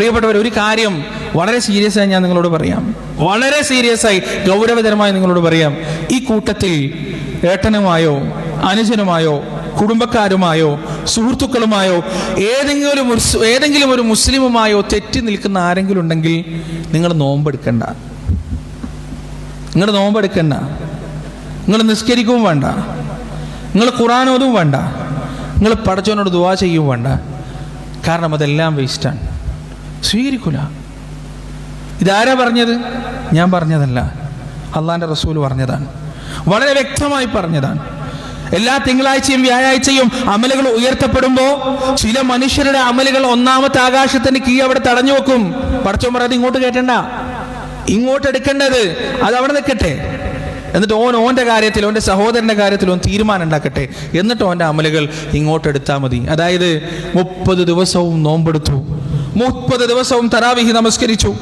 പ്രിയപ്പെട്ടവർ ഒരു കാര്യം വളരെ സീരിയസ് ആയി ഞാൻ നിങ്ങളോട് പറയാം. വളരെ സീരിയസ് ആയി ഗൗരവതരമായി നിങ്ങളോട് പറയാം. ഈ കൂട്ടത്തിൽ ഏട്ടനുമായോ അനുജനുമായോ കുടുംബക്കാരുമായോ സുഹൃത്തുക്കളുമായോ ഏതെങ്കിലും ഒരു ഏതെങ്കിലും ഒരു മുസ്ലിമുമായോ തെറ്റി നിൽക്കുന്ന ആരെങ്കിലും ഉണ്ടെങ്കിൽ നിങ്ങൾ നോമ്പെടുക്കണ്ട. നിങ്ങൾ നോമ്പെടുക്കണ്ട. നിങ്ങൾ നിസ്കരിക്കുകയും വേണ്ട. നിങ്ങൾ ഖുറാനോതും വേണ്ട. നിങ്ങൾ പടച്ചവനോട് ദുവാ ചെയ്യുകയും വേണ്ട. കാരണം അതെല്ലാം വേസ്റ്റാണ് സ്വീകരിക്കൂല. ഇതാരാ പറഞ്ഞത്? ഞാൻ പറഞ്ഞതല്ല. അള്ളാന്റെ റസൂൽ പറഞ്ഞതാണ്. വളരെ വ്യക്തമായി പറഞ്ഞതാണ്. എല്ലാ തിങ്കളാഴ്ചയും വ്യാഴാഴ്ചയും അമലുകൾ ഉയർത്തപ്പെടുമ്പോൾ ചില മനുഷ്യരുടെ അമലുകൾ ഒന്നാമത്തെ ആകാശത്തിന് കീ അവിടെ തടഞ്ഞു വെക്കും. പടച്ചോൻ പറയാതെ ഇങ്ങോട്ട് കേട്ടണ്ട ഇങ്ങോട്ട് എടുക്കേണ്ടത് അത് അവിടെ നിൽക്കട്ടെ. എന്നിട്ട് ഓൻ ഓന്റെ കാര്യത്തിൽ ഓന്റെ സഹോദരന്റെ കാര്യത്തിൽ ഓൻ തീരുമാനം ഉണ്ടാക്കട്ടെ. എന്നിട്ട് ഓന്റെ അമലുകൾ ഇങ്ങോട്ട് എടുത്താൽ മതി. അതായത് മുപ്പത് ദിവസവും നോമ്പെടുത്തു. മുപ്പത് ദിവസവും തരാവിഹി നമസ്കരിച്ചു.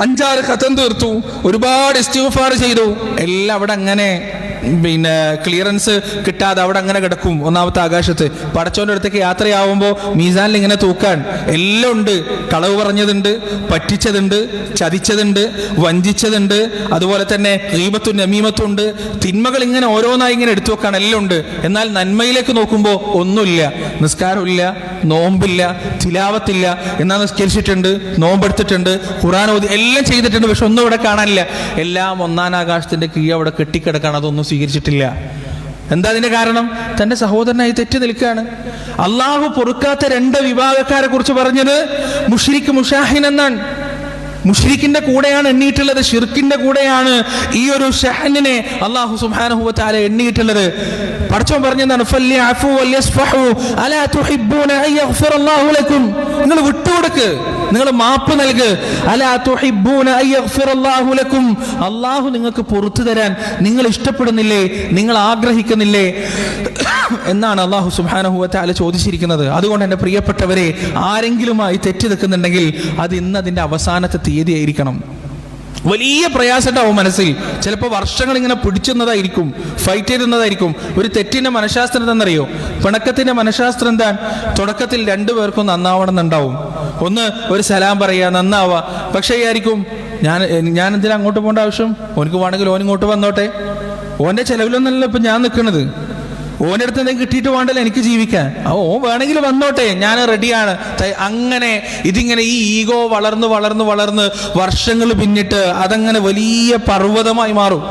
അഞ്ചാറ് കഥം തീർത്തു. ഒരുപാട് ഇസ്തിഫാർ ചെയ്തു. എല്ലാം അവിടെ അങ്ങനെ പിന്നെ ക്ലിയറൻസ് കിട്ടാതെ അവിടെ അങ്ങനെ കിടക്കും ഒന്നാമത്തെ ആകാശത്ത്. പടച്ചോന്റെ അടുത്തേക്ക് യാത്രയാവുമ്പോൾ മീസാനിൽ ഇങ്ങനെ തൂക്കാൻ എല്ലാം ഉണ്ട്. കളവ് പറഞ്ഞതുണ്ട് പറ്റിച്ചതുണ്ട് ചതിച്ചതുണ്ട് വഞ്ചിച്ചതുണ്ട്. അതുപോലെ തന്നെ റീബത്തും നമീമത്തും ഉണ്ട്. തിന്മകൾ ഇങ്ങനെ ഓരോന്നായി ഇങ്ങനെ എടുത്തു വെക്കാൻ എല്ലാം ഉണ്ട്. എന്നാൽ നന്മയിലേക്ക് നോക്കുമ്പോൾ ഒന്നുമില്ല. നിസ്കാരമില്ല നോമ്പില്ല തിലാവത്തില്ല. എന്നാ നിസ്കരിച്ചിട്ടുണ്ട് നോമ്പെടുത്തിട്ടുണ്ട് ഖുറാൻ ഓതി എല്ലാം ചെയ്തിട്ടുണ്ട്. പക്ഷെ ഒന്നും ഇവിടെ കാണാനില്ല. എല്ലാം ഒന്നാം ആകാശത്തിന്റെ കീഴ് അവിടെ കെട്ടിക്കിടക്കാണ്. അതൊന്നും സ്വീകരിച്ചിട്ടില്ല. എന്താ അതിന്റെ കാരണം? തന്റെ സഹോദരനായി തെറ്റി നിൽക്കുകയാണ്. അള്ളാഹു പൊറുക്കാത്ത രണ്ട് വിഭാഗക്കാരെ കുറിച്ച് പറഞ്ഞത് മുഷിരിക്ക് മുഷാഹിൻ എന്നാണ്. മുഷ്രിഖിന്റെ കൂടെയാണ് എണ്ണിയിട്ടുള്ളത് ഷിർക്കിന്റെ കൂടെയാണ് ഈ ഒരു ഷഹനിനെ അള്ളാഹു സുബ്ഹാനഹു വതആല എണ്ണിയിട്ടുള്ളത്. പഠിച്ചോ പറഞ്ഞതാണ് നിങ്ങൾ വിട്ടുകൊടുക്ക്. നിങ്ങൾ മാപ്പ് നൽക്. അള്ളാഹു നിങ്ങൾക്ക് പുറത്തു തരാൻ നിങ്ങൾ ഇഷ്ടപ്പെടുന്നില്ലേ? നിങ്ങൾ ആഗ്രഹിക്കുന്നില്ലേ? എന്നാണ് അള്ളാഹു സുബ്ഹാനഹു വതആല ചോദിച്ചിരിക്കുന്നത്. അതുകൊണ്ട് എന്റെ പ്രിയപ്പെട്ടവരെ ആരെങ്കിലുമായി തെറ്റി നിൽക്കുന്നുണ്ടെങ്കിൽ അത് ഇന്ന് അതിന്റെ അവസാനത്തെ തീയതി ആയിരിക്കണം വലിയ പ്രയാസം ഉണ്ടാവും മനസ്സിൽ. ചിലപ്പോൾ വർഷങ്ങൾ ഇങ്ങനെ പിടിച്ചെന്നതായിരിക്കും ഫൈറ്റ് ചെയ്തുന്നതായിരിക്കും ഒരു തെറ്റിന്റെ മനഃശാസ്ത്രം എന്താണെന്നറിയോ? പിണക്കത്തിന്റെ മനഃശാസ്ത്രം എന്താ തുടക്കത്തിൽ രണ്ടു പേർക്കും നന്നാവണം എന്നുണ്ടാവും. ഒന്ന് ഒരു സലാം പറയുക നന്നാവുക പക്ഷേ ആയിരിക്കും ഞാൻ ഞാൻ എന്തിനാ അങ്ങോട്ട് പോകേണ്ട ആവശ്യം? ഓനക്ക് വേണമെങ്കിൽ ഓൻ ഇങ്ങോട്ട് വന്നോട്ടെ. ഓന്റെ ചെലവിലൊന്നല്ല ഇപ്പൊ ഞാൻ നിൽക്കുന്നത്. ഓന്റെ അടുത്ത് എന്തെങ്കിലും കിട്ടിയിട്ട് വേണ്ടല്ലോ എനിക്ക് ജീവിക്കാൻ. ഓ വേണമെങ്കിൽ വന്നോട്ടെ ഞാൻ റെഡിയാണ്. അങ്ങനെ ഇതിങ്ങനെ ഈ ഈഗോ വളർന്ന് വളർന്ന് വളർന്ന് വർഷങ്ങൾ പിന്നിട്ട് അതങ്ങനെ വലിയ പർവതമായി മാറും.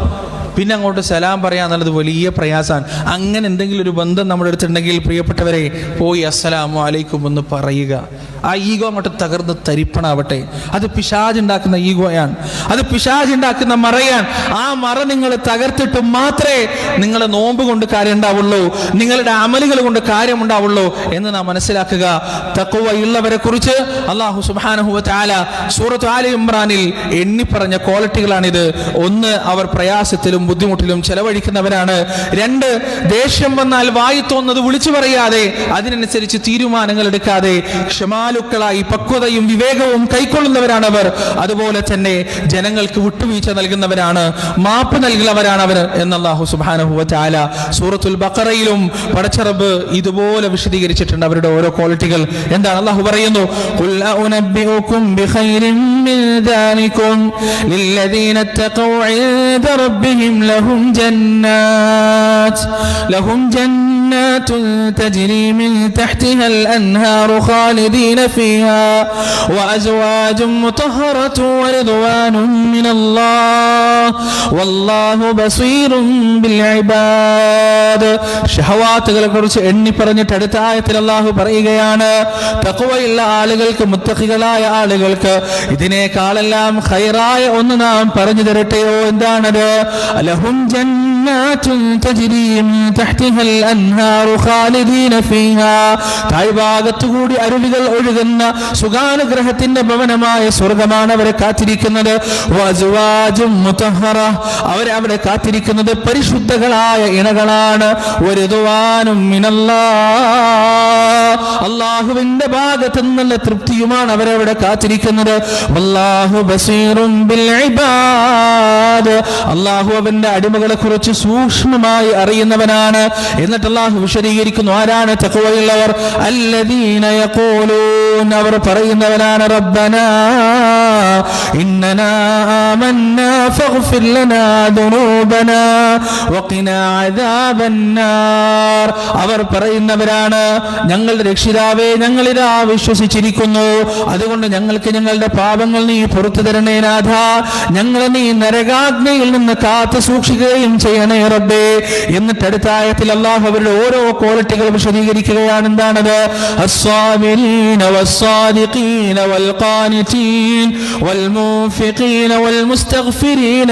പിന്നെ അങ്ങോട്ട് സലാം പറയാന്നുള്ളത് വലിയ പ്രയാസമാണ് അങ്ങനെ എന്തെങ്കിലും ഒരു ബന്ധം നമ്മുടെ അടുത്തുണ്ടെങ്കിൽ പ്രിയപ്പെട്ടവരെ പോയി അസ്സലാമു അലൈക്കും എന്ന് പറയുക. ആ ഈഗോ അങ്ങോട്ട് തകർന്ന് തരിപ്പണാവട്ടെ. അത് പിശാജ് ഉണ്ടാക്കുന്ന ഈഗോയാണ്. അത് പിശാജ് ഉണ്ടാക്കുന്ന മറയാണ്. ആ മറ നിങ്ങൾ തകർത്തിട്ട് മാത്രമേ നിങ്ങളെ നോമ്പ് കൊണ്ട് കാര്യം ഉണ്ടാവുള്ളൂ. നിങ്ങളുടെ അമലുകൾ കൊണ്ട് കാര്യം ഉണ്ടാവുള്ളൂ എന്ന് നാം മനസ്സിലാക്കുക. തക്കുവ ഉള്ളവരെ കുറിച്ച് അള്ളാഹു സുബാനഹുവ താല സൂറത്ത് ആലി ഇമ്രാനിൽ എണ്ണി പറഞ്ഞ ക്വാളിറ്റികളാണിത്. ഒന്ന് അവർ പ്രയാസത്തിലും ബുദ്ധിമുട്ടിലും ചെലവഴിക്കുന്നവരാണ്. രണ്ട് ദേഷ്യം വന്നാൽ വായി തോന്നുന്നത് വിളിച്ചു പറയാതെ അതിനനുസരിച്ച് തീരുമാനങ്ങൾ എടുക്കാതെ ക്ഷമാലുക്കളായി പക്വതയും വിവേകവും കൈക്കൊള്ളുന്നവരാണ് അവർ അതുപോലെ തന്നെ ജനങ്ങൾക്ക് വിട്ടുവീഴ്ച നൽകുന്നവരാണ് മാപ്പ് നൽകുന്നവരാണ് അവർ എന്നല്ലാഹു സുബാനഹുവ ചാല സൂറത്തുൽ ബക്കറയിലും പടച്ചറബ് ഇതുപോലെ വിശദീകരിച്ചിട്ടുണ്ട് അവരുടെ ഓരോ ക്വാളിറ്റികൾ. എന്താണ് അള്ളാഹു പറയുന്നു? "ഖുൽ അഉനബ്ബിഉകും ബിഖൈരിൻ മിൻ ദാലികും للذين اتقوا عند ربهم لهم جنات لهم جنات تجري من تحتها الأنهار خالدين فيها وأزواج مطهرة ورضوان من الله والله بصير بالعباد ഷഹവാത്തുകളെ കുറിച്ച് എണ്ണി പറഞ്ഞിട്ട് അടുത്ത ആയത്തിൽ അള്ളാഹു പറയുകയാണ് തക്കുവയുള്ള ആളുകൾക്ക് മുത്തഖികളായ ആളുകൾക്ക് ഇതിനേക്കാളെല്ലാം ഖൈറായ ഒന്ന് നാം പറഞ്ഞു തരട്ടെയോ എന്താണത് ലഹും ജന്നാത്തുൻ തജ്രി മിൻ തഹ്തിഹൽ അൻഹാറു ഖാലിദീന ഫീഹാ താഴ്ഭാഗത്തുകൂടി അരുവികൾ ഒഴുകുന്ന സുഖാനുഗ്രഹത്തിന്റെ ഭവനമായ സ്വർഗമാണ് അവരെ കാത്തിരിക്കുന്നത്. അവരെ അവിടെ കാത്തിരിക്കുന്നത് പരിശുദ്ധകളായ ഇണകളാണ്. ഒരു മിനല്ലാ. അള്ളാഹുവിന്റെ ഭാഗത്ത് നിന്നുള്ള തൃപ്തിയുമാണ് അവരവിടെ കാത്തിരിക്കുന്നത്. വല്ലാഹു ബസീറും അള്ളാഹു അവന്റെ അടിമകളെ കുറിച്ച് സൂക്ഷ്മമായി അറിയുന്നവനാണ് എന്നിട്ട് അള്ളാഹു വിശദീകരിക്കുന്നു. ആരാണ് തക്കുവയുള്ളവർ അല്ലദീന യഖൂലൂൻ. അവർ പറയുന്നവനാണ് റബ്ബന അവർ പറയുന്നവരാണ് ഞങ്ങളുടെ രക്ഷിതാവേ ഞങ്ങളിതാ വിശ്വസിച്ചിരിക്കുന്നു. അതുകൊണ്ട് ഞങ്ങൾക്ക് ഞങ്ങളുടെ പാപങ്ങൾ നീ പുറത്തു തരണേ നാഥ. ഞങ്ങളെ നീ നരകാഗ്നിയിൽ നിന്ന് കാത്തു സൂക്ഷിക്കുകയും ചെയ്യണേ റബ്ബേ എന്നിട്ട് അടുത്ത ആയത്തിൽ അള്ളാഹു അവരുടെ ഓരോ ക്വാളിറ്റികൾ വിശദീകരിക്കുകയാണ് എന്താണത് الصابرين والصادقين والقانتين والمنفقين والمستغفرين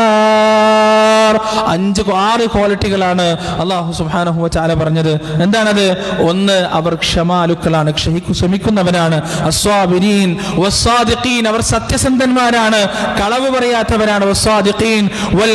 بالأسحار അഞ്ച് ആറ് ക്വാളിറ്റികളാണ് അള്ളാഹു സുബ്ഹാനഹു വതആല പറഞ്ഞത് എന്താണത് ഒന്ന് അവർ ക്ഷമാലുക്കളാണ് ക്ഷമിക്കു ക്ഷമിക്കുന്നവരാണ് അസ്വാബിരീൻ വസ്സാദിഖീൻ അവർ സത്യസന്ധന്മാരാണ് കളവ് പറയാത്തവരാണ് വസ്സാദിഖീൻ വൽ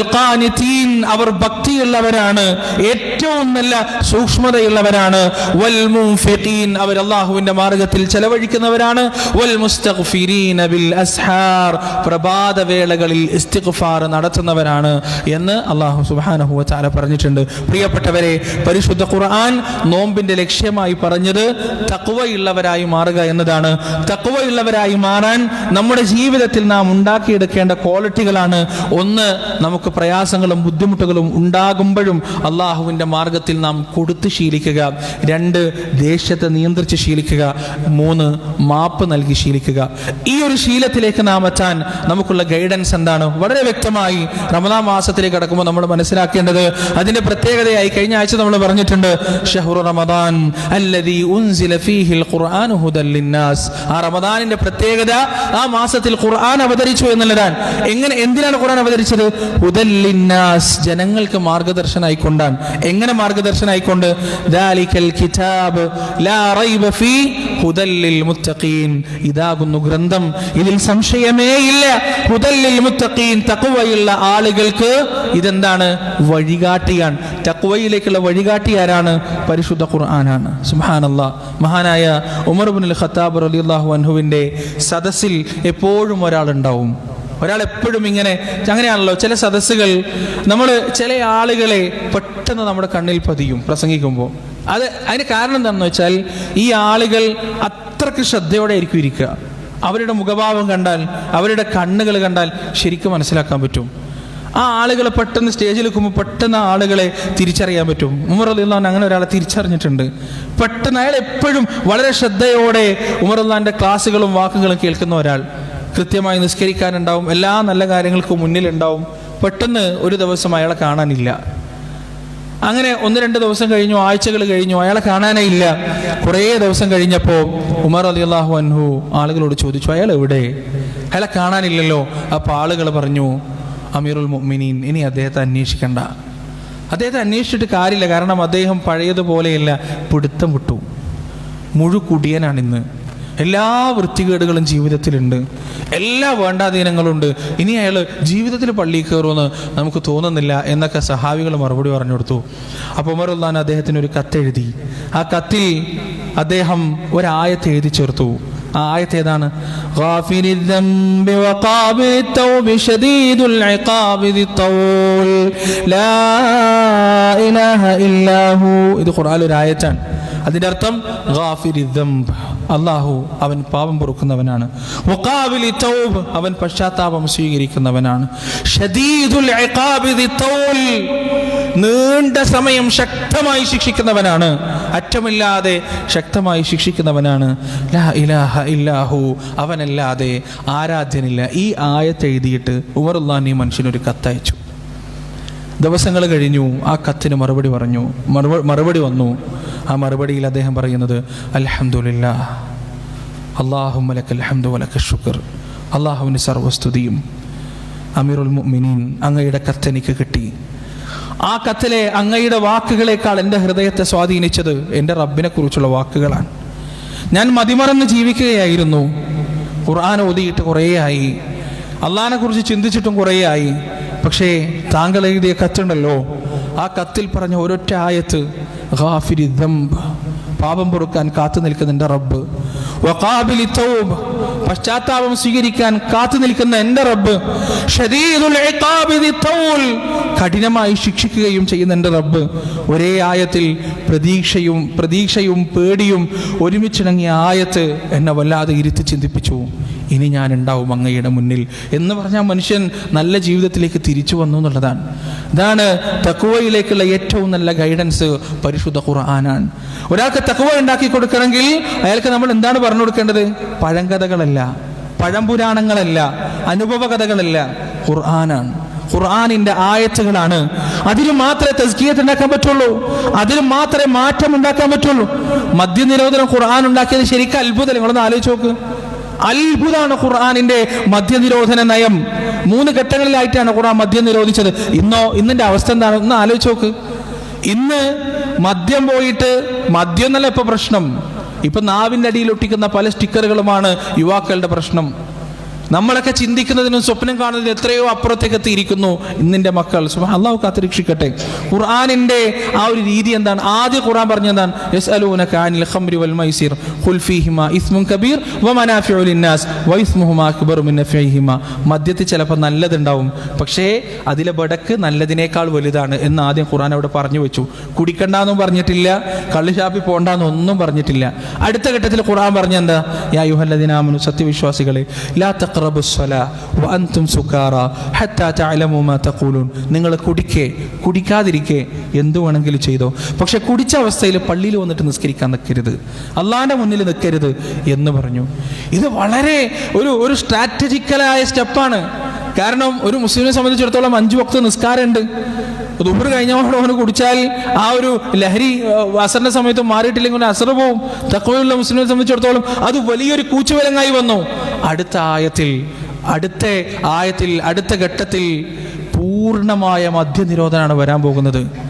ഖാനിതീൻ അവർ ഭക്തിയുള്ളവരാണ് ഏറ്റവും നല്ല സൂക്ഷ്മതയുള്ളവരാണ്. വൽ മുൻഫിഖീൻ അവർ അള്ളാഹുവിന്റെ മാർഗത്തിൽ ചെലവഴിക്കുന്നവരാണ്. വൽ മുസ്തഗ്ഫിരീന ബിൽ അസ്ഹാർ പ്രഭാത വേളകളിൽ ഇസ്തിഗ്ഫാർ നടത്തുന്നവരാണ് എന്ന് അള്ളാഹു സുബ്ഹാനഹു തആല പറഞ്ഞിട്ടുണ്ട്. പ്രിയപ്പെട്ടവരെ പരിശുദ്ധ ഖുർആൻ നോമ്പിന്റെ ലക്ഷ്യമായി പറഞ്ഞത് തഖ്വയുള്ളവരായി മാറുക എന്നതാണ്. തഖ്വയുള്ളവരായി മാറാൻ നമ്മുടെ ജീവിതത്തിൽ നാം ഉണ്ടാക്കിയെടുക്കേണ്ട ക്വാളിറ്റികളാണ്. ഒന്ന് നമുക്ക് പ്രയാസങ്ങളും ബുദ്ധിമുട്ടുകളും ഉണ്ടാകുമ്പോഴും അള്ളാഹുവിന്റെ മാർഗത്തിൽ നാം കൊടുത്ത് ശീലിക്കുക. രണ്ട് ദേഷ്യത്തെ നിയന്ത്രിച്ച് ശീലിക്കുക. മൂന്ന് മാപ്പ് നൽകി ശീലിക്കുക. ഈ ഒരു ശീലത്തിലേക്ക് നാം എത്താൻ നമുക്കുള്ള ഗൈഡൻസ് എന്താണ്? വളരെ വ്യക്തമായി റമദാ മാസത്തിലേക്ക് കടക്കുമ്പോൾ നമ്മൾ മനസ്സിലാക്കേണ്ടത് അതിന്റെ പ്രത്യേകതയായി കഴിഞ്ഞ ആഴ്ച നമ്മൾ പറഞ്ഞിട്ടുണ്ട് ഷഹ്റു റമദാൻ അല്ലദി ഉൻസില ഫീഹിൽ ഖുർആൻ ആ റമദാനിന്റെ പ്രത്യേകത ആ മാസത്തിൽ ഖുർആൻ അവതരിച്ചു എന്നുള്ളതാണ്. എങ്ങനെ എന്തിനാണ് ഖുർആൻ അവതരിച്ചത്? ഹുദൽ ലിന്നാസ് ജനങ്ങൾക്ക് മാർഗദർശനായിക്കൊണ്ടാണ്. എങ്ങനെ ദാലിക്കൽ കിതാബ് ലാ റൈബ ഫീ ഹുദല്ലിൽ മുത്തഖീൻ. ഇതാകുന്നു ഗ്രന്ഥം. ഇതിൽ സംശയമേ ഇല്ല. ഹുദല്ലിൽ ലിൽ മുത്തഖീൻ തഖ്വയുള്ള ആളുകൾക്ക് ഇതെന്താണ്? വഴികാട്ടിയാണ്. തക്വയിലേക്കുള്ള വഴികാട്ടി ആരാണ്? പരിശുദ്ധ ഖുർആനാണ്. സുബ്ഹാനല്ലാ. മഹാനായ ഉമർ ഇബ്നുൽ ഖത്താബ് റളിയല്ലാഹു അൻഹുവിന്റെ സദസ്സിൽ എപ്പോഴും ഒരാളുണ്ടാവും. ഒരാൾ എപ്പോഴും ഇങ്ങനെ അങ്ങനെയാണല്ലോ ചില സദസ്സുകൾ നമ്മൾ ചില ആളുകളെ പെട്ടെന്ന് നമ്മുടെ കണ്ണിൽ പതിയും പ്രസംഗിക്കുമ്പോൾ അത് അതിന് കാരണം എന്താണെന്ന് വെച്ചാൽ ഈ ആളുകൾ അത്രയ്ക്ക് ശ്രദ്ധയോടെ ആയിരിക്കും ഇരിക്കുക. അവരുടെ മുഖഭാവം കണ്ടാൽ അവരുടെ കണ്ണുകൾ കണ്ടാൽ ശരിക്കും മനസ്സിലാക്കാൻ പറ്റും. ആ ആളുകളെ പെട്ടെന്ന് സ്റ്റേജിൽ നിൽക്കുമ്പോൾ പെട്ടെന്ന് ആളുകളെ തിരിച്ചറിയാൻ പറ്റും. ഉമർ അള്ളാൻ അങ്ങനെ ഒരാളെ തിരിച്ചറിഞ്ഞിട്ടുണ്ട്. പെട്ടെന്ന് അയാൾ എപ്പോഴും വളരെ ശ്രദ്ധയോടെ ഉമർ അള്ളാന്റെ ക്ലാസ്സുകളും വാക്കുകളും കേൾക്കുന്ന ഒരാൾ. കൃത്യമായി നിസ്കരിക്കാനുണ്ടാവും. എല്ലാ നല്ല കാര്യങ്ങൾക്കും മുന്നിലുണ്ടാവും. പെട്ടെന്ന് ഒരു ദിവസം അയാളെ കാണാനില്ല. അങ്ങനെ ഒന്ന് രണ്ട് ദിവസം കഴിഞ്ഞു ആഴ്ചകൾ കഴിഞ്ഞു അയാളെ കാണാനേ ഇല്ല. കുറേ ദിവസം കഴിഞ്ഞപ്പോൾ ഉമർ അലി അള്ളാഹു അൻഹു ആളുകളോട് ചോദിച്ചു അയാൾ എവിടെ? അയാളെ കാണാനില്ലല്ലോ. അപ്പോൾ ആളുകൾ പറഞ്ഞു അമീറുൽ മുഅ്മിനീൻ ഇനി അദ്ദേഹത്തെ അന്വേഷിക്കണ്ട. അദ്ദേഹത്തെ അന്വേഷിച്ചിട്ട് കാര്യമില്ല. കാരണം അദ്ദേഹം പഴയതുപോലെയല്ല പിടുത്തം വിട്ടു. മുഴുകുടിയനാണിന്ന് എല്ലാ വൃത്തികേടുകളും ജീവിതത്തിലുണ്ട്. എല്ലാ വേണ്ടാധീനങ്ങളുണ്ട് ഇനി അയാൾ ജീവിതത്തിൽ പള്ളിയിൽ കയറുമെന്ന് നമുക്ക് തോന്നുന്നില്ല എന്നൊക്കെ സഹാബികൾ മറുപടി പറഞ്ഞു കൊടുത്തു. അപ്പോൾ ഉമറുല്ലാൻ അദ്ദേഹത്തിന് ഒരു കത്തെഴുതി ആ കത്തിൽ അദ്ദേഹം ഒരായത്ത് എഴുതി ചേർത്തു. ആ ആയത്ത് ഏതാണ്? ഇത് ഖുർആൻ ആയത്താണ്. അതിന്റെ അർത്ഥം അള്ളാഹു അവൻ പാപം പൊറുക്കുന്നവനാണ്. അവൻ പശ്ചാത്താപം സ്വീകരിക്കുന്നവനാണ്. നീണ്ട സമയം ശക്തമായി ശിക്ഷിക്കുന്നവനാണ്. അറ്റമില്ലാതെ ശക്തമായി ശിക്ഷിക്കുന്നവനാണ്. ലാ ഇലാഹ അവനല്ലാതെ ആരാധ്യനില്ല. ഈ ആയത്തെഴുതിയിട്ട് ഉമറുല്ലാൻ ഈ മനുഷ്യനൊരു കത്തയച്ചു. ദിവസങ്ങൾ കഴിഞ്ഞു. ആ കത്തിന് മറുപടി പറഞ്ഞു. മറുപ- മറുപടി വന്നു. ആ മറുപടിയിൽ അദ്ദേഹം പറയുന്നത് അലഹമുല്ല അള്ളാഹു മലക്ക് ഹംദു വലക്ക് ഷുക്കർ അള്ളാഹുവിന് സർവസ്തുതിയും. അമീറുൽ മുഅ്മിനീൻ അങ്ങയുടെ കത്തെനിക്ക് കിട്ടി. ആ കത്തിലെ അങ്ങയുടെ വാക്കുകളേക്കാൾ എന്റെ ഹൃദയത്തെ സ്വാധീനിച്ചത് എന്റെ റബ്ബിനെ കുറിച്ചുള്ള വാക്കുകളാണ്. ഞാൻ മതിമറന്ന് ജീവിക്കുകയായിരുന്നു. ഖുർആൻ ഓതിയിട്ട് കുറേയായി. അള്ളഹാനെ കുറിച്ച് ചിന്തിച്ചിട്ടും കുറേയായി. പക്ഷേ താങ്കൾ എഴുതിയ കത്തുണ്ടല്ലോ. ആ കത്തിൽ പറഞ്ഞ ഒരൊറ്റ ആയത്ത് ദംബ് പാപം പൊറുക്കാൻ കാത്തു നിൽക്കുന്ന എന്റെ റബ്ബ്. വഖാബിലി പശ്ചാത്താപം സ്വീകരിക്കാൻ കാത്തു നിൽക്കുന്ന എന്റെ റബ്ബ്. ഷദീദുൽ തൗൽ കഠിനമായി ശിക്ഷിക്കുകയും ചെയ്യുന്ന എന്റെ റബ്ബ്. ഒരേ ആയത്തിൽ പ്രതീക്ഷയും പ്രതീക്ഷയും പേടിയും ഒരുമിച്ചിണങ്ങിയ ആയത്ത് എന്നെ വല്ലാതെ ഇരുത്തി ചിന്തിപ്പിച്ചു. ഇനി ഞാൻ ഉണ്ടാവും അങ്ങയുടെ മുന്നിൽ. എന്ന് പറഞ്ഞാൽ മനുഷ്യൻ നല്ല ജീവിതത്തിലേക്ക് തിരിച്ചു വന്നു എന്നുള്ളതാണ്. ഇതാണ് തക്കുവയിലേക്കുള്ള ഏറ്റവും നല്ല ഗൈഡൻസ് പരിശുദ്ധ ഖുർആനാണ്. ഒരാൾക്ക് തക്കുവ ഉണ്ടാക്കി കൊടുക്കണമെങ്കിൽ അയാൾക്ക് നമ്മൾ എന്താണ് പറഞ്ഞു കൊടുക്കേണ്ടത്? പഴങ്കഥകളല്ല പഴംപുരാണങ്ങളല്ല അനുഭവ കഥകളല്ല ഖുർആനാണ്. ഖുർആാനിന്റെ ആയത്തുകളാണ്. അതിന് മാത്രമേ തസ്കീയത്ത് ഉണ്ടാക്കാൻ പറ്റുള്ളൂ. അതിന് മാത്രമേ മാറ്റം ഉണ്ടാക്കാൻ പറ്റുള്ളൂ. മദ്യനിരോധനം ഖുർആൻ ഉണ്ടാക്കിയത് ശരിക്കും അത്ഭുതം നിങ്ങളൊന്ന് ആലോചിച്ച് നോക്ക്. അത്ഭുതമാണ് ഖുർആാനിന്റെ മദ്യനിരോധന നയം. മൂന്ന് ഘട്ടങ്ങളിലായിട്ടാണ് ഖുർആൻ മദ്യം നിരോധിച്ചത്. ഇന്നോ ഇന്നിന്റെ അവസ്ഥ എന്താണ്? ഒന്ന് ആലോചിച്ച് നോക്ക്. ഇന്ന് മദ്യം പോയിട്ട് മദ്യം എന്നല്ല ഇപ്പൊ പ്രശ്നം. ഇപ്പൊ നാവിന്റെ അടിയിൽ ഒട്ടിക്കുന്ന പല സ്റ്റിക്കറുകളുമാണ് യുവാക്കളുടെ പ്രശ്നം. നമ്മളൊക്കെ ചിന്തിക്കുന്നതിനും സ്വപ്നം കാണുന്നതിനും എത്രയോ അപ്പുറത്തേക്ക് എത്തിയിരിക്കുന്നു ഇന്നിന്റെ മക്കൾ. അള്ളാഹു കാത്തിരക്ഷിക്കട്ടെ. ഖുർആാനിന്റെ ആ ഒരു രീതി എന്താണ്? ആദ്യ ഖുർആൻ പറഞ്ഞെന്താണ് ഖംരി വൽ ഇസ്മുൻ കബീർ അക്ബറു മദ്യത്തിൽ ചിലപ്പോൾ നല്ലതുണ്ടാവും. പക്ഷേ അതിലെ ബടക്ക് നല്ലതിനേക്കാൾ വലുതാണ് എന്ന് ആദ്യം ഖുർആൻ അവിടെ പറഞ്ഞു വെച്ചു. കുടിക്കണ്ടെന്നും പറഞ്ഞിട്ടില്ല കള്ളുഷാപ്പി പോണ്ടെന്നും ഒന്നും പറഞ്ഞിട്ടില്ല. അടുത്ത ഘട്ടത്തിൽ ഖുർആൻ പറഞ്ഞെന്താ യാ യുഹല്ലദിനാമനു സത്യവിശ്വാസികളെ ലാ തഖറബു സ്വലാ വഅൻതും സുകാറ ഹത്താ തഅലമു മാ തഖൂലൂൻ നിങ്ങൾ കുടിക്കേ കുടിക്കാതിരിക്കേ എന്തു വേണമെങ്കിലും ചെയ്തോ. പക്ഷെ കുടിച്ച അവസ്ഥയിൽ പള്ളിയിൽ വന്നിട്ട് നിസ്കരിക്കാൻ നിൽക്കരുത്. അള്ളാന്റെ മുന്നിൽ നിൽക്കരുത് എന്ന് പറഞ്ഞു. ഇത് വളരെ ഒരു ഒരു സ്ട്രാറ്റജിക്കലായ സ്റ്റെപ്പാണ് കാരണം ഒരു മുസ്ലിമിനെ സംബന്ധിച്ചിടത്തോളം അഞ്ചു വക്ത നിസ്കാരമുണ്ട്. ദുബർ കഴിഞ്ഞോടെ അവന് കുടിച്ചാൽ ആ ഒരു ലഹരി അസറിന്റെ സമയത്ത് മാറിയിട്ടില്ലെങ്കിൽ അസർ പോവും. തക്കവയുള്ള മുസ്ലിമിനെ സംബന്ധിച്ചിടത്തോളം അത് വലിയൊരു കൂച്ചുവിലങ്ങായി വന്നു. അടുത്ത ആയത്തിൽ അടുത്ത ആയത്തിൽ അടുത്ത ഘട്ടത്തിൽ പൂർണമായ മദ്യനിരോധനമാണ് വരാൻ പോകുന്നത്.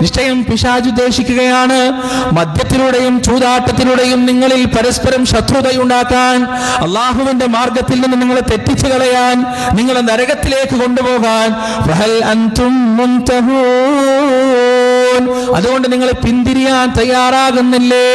നിശ്ചയം പിശാജ് ഉദ്ദേശിക്കുകയാണ് മദ്യത്തിലൂടെയും ചൂതാട്ടത്തിലൂടെയും നിങ്ങളിൽ പരസ്പരം ശത്രുതയുണ്ടാക്കാൻ അള്ളാഹുവിന്റെ മാർഗത്തിൽ നിന്ന് നിങ്ങളെ തെറ്റിച്ചു കളയാൻ നിങ്ങളെ നരകത്തിലേക്ക് കൊണ്ടുപോകാൻ. അതുകൊണ്ട് നിങ്ങൾ പിന്തിരിയാൻ തയ്യാറാകുന്നില്ലേ?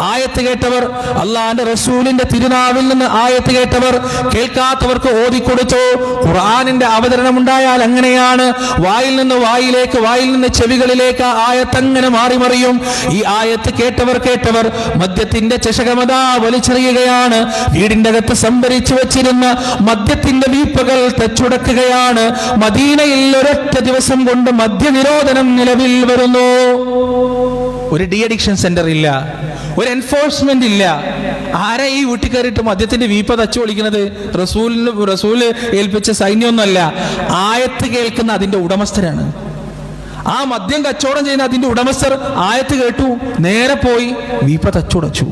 ആയത്ത് കേട്ടവർ അള്ളാന്റെ റസൂലിന്റെ തിരുനാവിൽ നിന്ന് ആയത്ത് കേട്ടവർ കേൾക്കാത്തവർക്ക് ഓതിക്കൊടുത്തു? ഖുർആാനിന്റെ അവതരണം ഉണ്ടായാൽ അങ്ങനെയാണ്. വായിൽ നിന്ന് വായിലേക്ക് വായിൽ നിന്ന് ചെവികളിലേക്ക് ആയത്ത് അങ്ങനെ മാറി മറിയും ഈ ആയത്ത് കേട്ടവർ കേട്ടവർ മദ്യത്തിന്റെ ചഷകമത വലിച്ചെറിയുകയാണ്. വീടിന്റെ അകത്ത് സംഭരിച്ചു വച്ചിരുന്ന മദ്യത്തിന്റെ വീപ്പകൾ തെച്ചുടക്കുകയാണ്. മദീനയിൽ ഒരൊറ്റ ദിവസം കൊണ്ട് മദ്യനിരോധനം നിലവിൽ വരുന്നു ഒരു ഡി അഡിക്ഷൻ സെന്റർ ഇല്ല. ഒരു എൻഫോഴ്സ്മെന്റ് ഇല്ല. ആരാ ഈ വീട്ടിൽ കയറിയിട്ട് മദ്യത്തിന്റെ വീപ്പ തച്ചു വിളിക്കുന്നത് റസൂലിന് റസൂൽ ഏൽപ്പിച്ച സൈന്യമൊന്നുമല്ല. ആയത്ത് കേൾക്കുന്ന അതിന്റെ ഉടമസ്ഥരാണ്. ആ മദ്യം കച്ചവടം ചെയ്യുന്ന അതിന്റെ ഉടമസ്ഥർ ആയത്ത് കേട്ടു. നേരെ പോയി വീപ്പ തച്ചുടച്ചു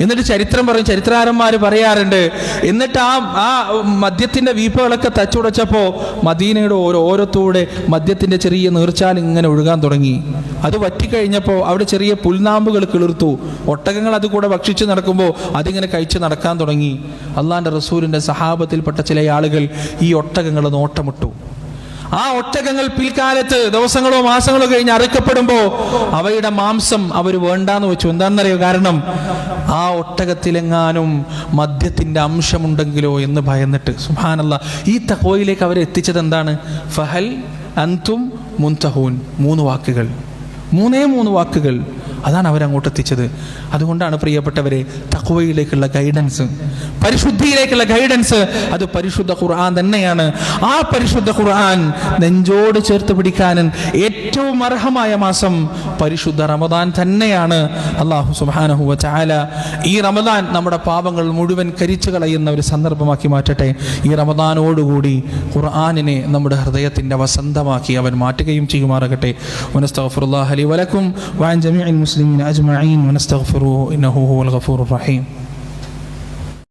എന്നിട്ട് ചരിത്രം പറയും ചരിത്രകാരന്മാർ പറയാറുണ്ട്. എന്നിട്ട് ആ ആ മദ്യത്തിന്റെ വീപ്പകളൊക്കെ തച്ചുടച്ചപ്പോൾ മദീനയുടെ ഓരോ ഓരോത്തൂടെ മദ്യത്തിന്റെ ചെറിയ നീർച്ചാൽ ഇങ്ങനെ ഒഴുകാൻ തുടങ്ങി. അത് വറ്റിക്കഴിഞ്ഞപ്പോൾ അവിടെ ചെറിയ പുൽനാമ്പുകൾ കിളിർത്തു. ഒട്ടകങ്ങൾ അത് കൂടെ ഭക്ഷിച്ച് നടക്കുമ്പോൾ അതിങ്ങനെ കഴിച്ച് നടക്കാൻ തുടങ്ങി. അള്ളാന്റെ റസൂലിന്റെ സഹാബത്തിൽപ്പെട്ട ചില ആളുകൾ ഈ ഒട്ടകങ്ങൾ നോട്ടമിട്ടു. ആ ഒട്ടകങ്ങൾ പിൽക്കാലത്ത് ദിവസങ്ങളോ മാസങ്ങളോ കഴിഞ്ഞ് അറുക്കപ്പെടുമ്പോൾ അവയുടെ മാംസം അവർ വേണ്ടാന്ന് വെച്ചു. എന്താണെന്നറിയോ കാരണം? ആ ഒട്ടകത്തിലെങ്ങാനും മദ്യത്തിന്റെ അംശമുണ്ടെങ്കിലോ എന്ന് ഭയന്നിട്ട്. സുഹാനല്ല ഈ തഹോയിലേക്ക് അവരെ എത്തിച്ചത് എന്താണ്? ഫഹൽ അന്തും മുൻതഹൂൻ. മൂന്ന് വാക്കുകൾ. മൂന്നേ മൂന്ന് വാക്കുകൾ. അതാണ് അവരങ്ങോട്ട് എത്തിച്ചത്. അതുകൊണ്ടാണ് പ്രിയപ്പെട്ടവരെ തക്വയിലേക്കുള്ള ഗൈഡൻസ് പരിശുദ്ധിയിലേക്കുള്ള ഗൈഡൻസ് അത് പരിശുദ്ധ ഖുർആൻ തന്നെയാണ്. ആ പരിശുദ്ധ ഖുർആൻ നെഞ്ചോട് ചേർത്ത് പിടിക്കാനും ഏറ്റവും അർഹമായ മാസം പരിശുദ്ധ റമദാൻ തന്നെയാണ്. അള്ളാഹു സുബാനഹുവ ചാല ഈ റമദാൻ നമ്മുടെ പാപങ്ങൾ മുഴുവൻ കരിച്ചു കളയുന്ന ഒരു സന്ദർഭമാക്കി മാറ്റട്ടെ. ഈ റമദാനോടുകൂടി ഖുർആാനിനെ നമ്മുടെ ഹൃദയത്തിന്റെ വസന്തമാക്കി അവൻ മാറ്റുകയും ചെയ്യുമാറാകട്ടെ. വനസ്തഗ്ഫിറുല്ലാഹ ലി വലക്കും വാൻ ജമീൻ മുസ്ലിം അജ്മീൻ വനസ്തഗ്ഫിറുഹു ഇന്നഹു ഗഫൂറുർ റഹീം.